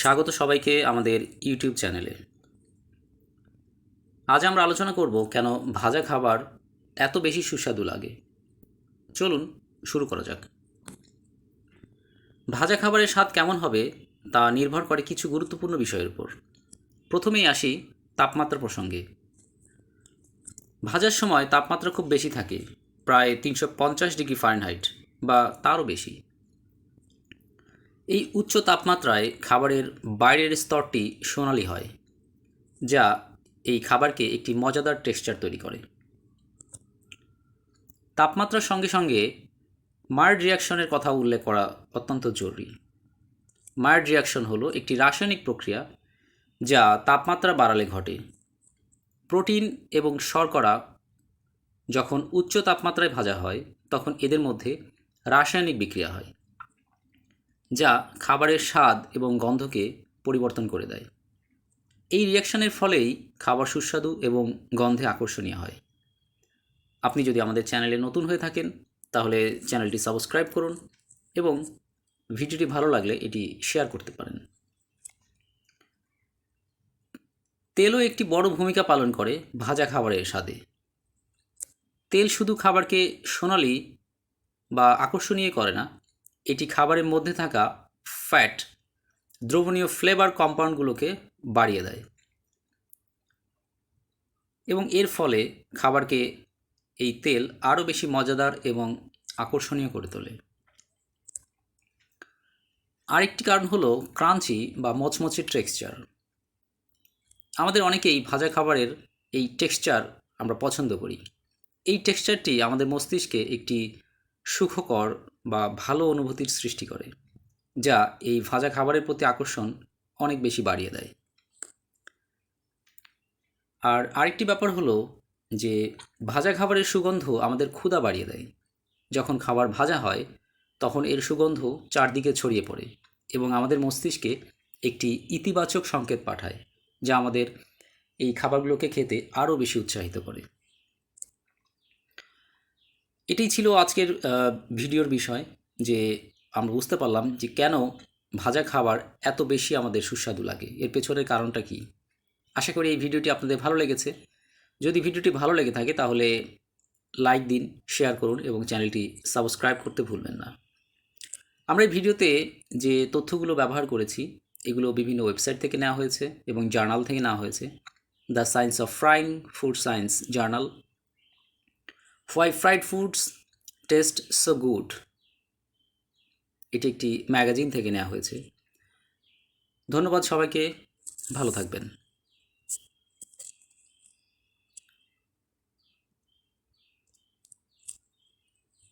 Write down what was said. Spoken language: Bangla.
স্বাগত সবাইকে আমাদের ইউটিউব চ্যানেলে। আজ আমরা আলোচনা করব কেন ভাজা খাবার এত বেশি সুস্বাদু লাগে। চলুন শুরু করা যাক। ভাজা খাবারের স্বাদ কেমন হবে তা নির্ভর করে কিছু গুরুত্বপূর্ণ বিষয়ের উপর। প্রথমেই আসি তাপমাত্রা প্রসঙ্গে। ভাজার সময় তাপমাত্রা খুব বেশি থাকে, প্রায় তিনশো পঞ্চাশ ডিগ্রি ফারেনহাইট বা তারও বেশি। এই উচ্চ তাপমাত্রায় খাবারের বাইরের স্তরটি সোনালি হয়, যা এই খাবারকে একটি মজাদার টেক্সচার তৈরি করে। তাপমাত্রার সঙ্গে সঙ্গে মার্ড রিয়াকশনের কথা উল্লেখ করা অত্যন্ত জরুরি। মার্ড রিয়াকশন হলো একটি রাসায়নিক প্রক্রিয়া যা তাপমাত্রা বাড়ালে ঘটে। প্রোটিন এবং শর্করা যখন উচ্চ তাপমাত্রায় ভাজা হয়, তখন এদের মধ্যে রাসায়নিক বিক্রিয়া হয়। যা খাবারের স্বাদ এবং গন্ধকে পরিবর্তন করে দেয়। এই রিয়াকশনের ফলেই খাবার সুস্বাদু এবং গন্ধে আকর্ষণীয় হয়। আপনি যদি আমাদের চ্যানেলে নতুন হয়ে থাকেন, তাহলে চ্যানেলটি সাবস্ক্রাইব করুন এবং ভিডিওটি ভালো লাগলে এটি শেয়ার করতে পারেন। তেলও একটি বড় ভূমিকা পালন করে ভাজা খাবারের স্বাদে। তেল শুধু খাবারকে সোনালি বা আকর্ষণীয় করে না এটি খাবারের মধ্যে থাকা ফ্যাট দ্রবণীয় ফ্লেভার কম্পাউন্ডগুলোকে বাড়িয়ে দেয়। এবং এর ফলে খাবারকে এই তেল আরও বেশি মজাদার এবং আকর্ষণীয় করে তোলে। আরেকটি কারণ হলো ক্রাঞ্চি বা মচমচে টেক্সচার আমাদের অনেকেই ভাজা খাবারের এই টেক্সচার আমরা পছন্দ করি। এই টেক্সচারটি আমাদের মস্তিষ্কে একটি সুখকর বা ভালো অনুভূতির সৃষ্টি করে, যা এই ভাজা খাবারের প্রতি আকর্ষণ অনেক বেশি বাড়িয়ে দেয়। আর আরেকটি ব্যাপার হলো যে, ভাজা খাবারের সুগন্ধ আমাদের ক্ষুধা বাড়িয়ে দেয়। যখন খাবার ভাজা হয়, তখন এর সুগন্ধ চারদিকে ছড়িয়ে পড়ে এবং আমাদের মস্তিষ্কে একটি ইতিবাচক সংকেত পাঠায়, যা আমাদের এই খাবারগুলোকে খেতে আরও বেশি উৎসাহিত করে। এটাই ছিল আজকের ভিডিওর বিষয় যে আমরা বুঝতে পারলাম যে কেন ভাজা খাবার এত বেশি আমাদের সুস্বাদু লাগে। এর পেছনের কারণটা কি? আশা করি এই ভিডিওটি আপনাদের ভালো লেগেছে। যদি ভিডিওটি ভালো লেগে থাকে তাহলে লাইক দিন, শেয়ার করুন এবং চ্যানেলটি সাবস্ক্রাইব করতে ভুলবেন না। আমরা এই ভিডিওতে যে তথ্যগুলো ব্যবহার করেছি, এগুলো বিভিন্ন ওয়েবসাইট থেকে নেওয়া হয়েছে এবং জার্নাল থেকে নেওয়া হয়েছে। The science of frying food science journal why fried foods taste so good এটি একটি ম্যাগাজিন থেকে নেওয়া হয়েছে। ধন্যবাদ সবাইকে। ভালো থাকবেন।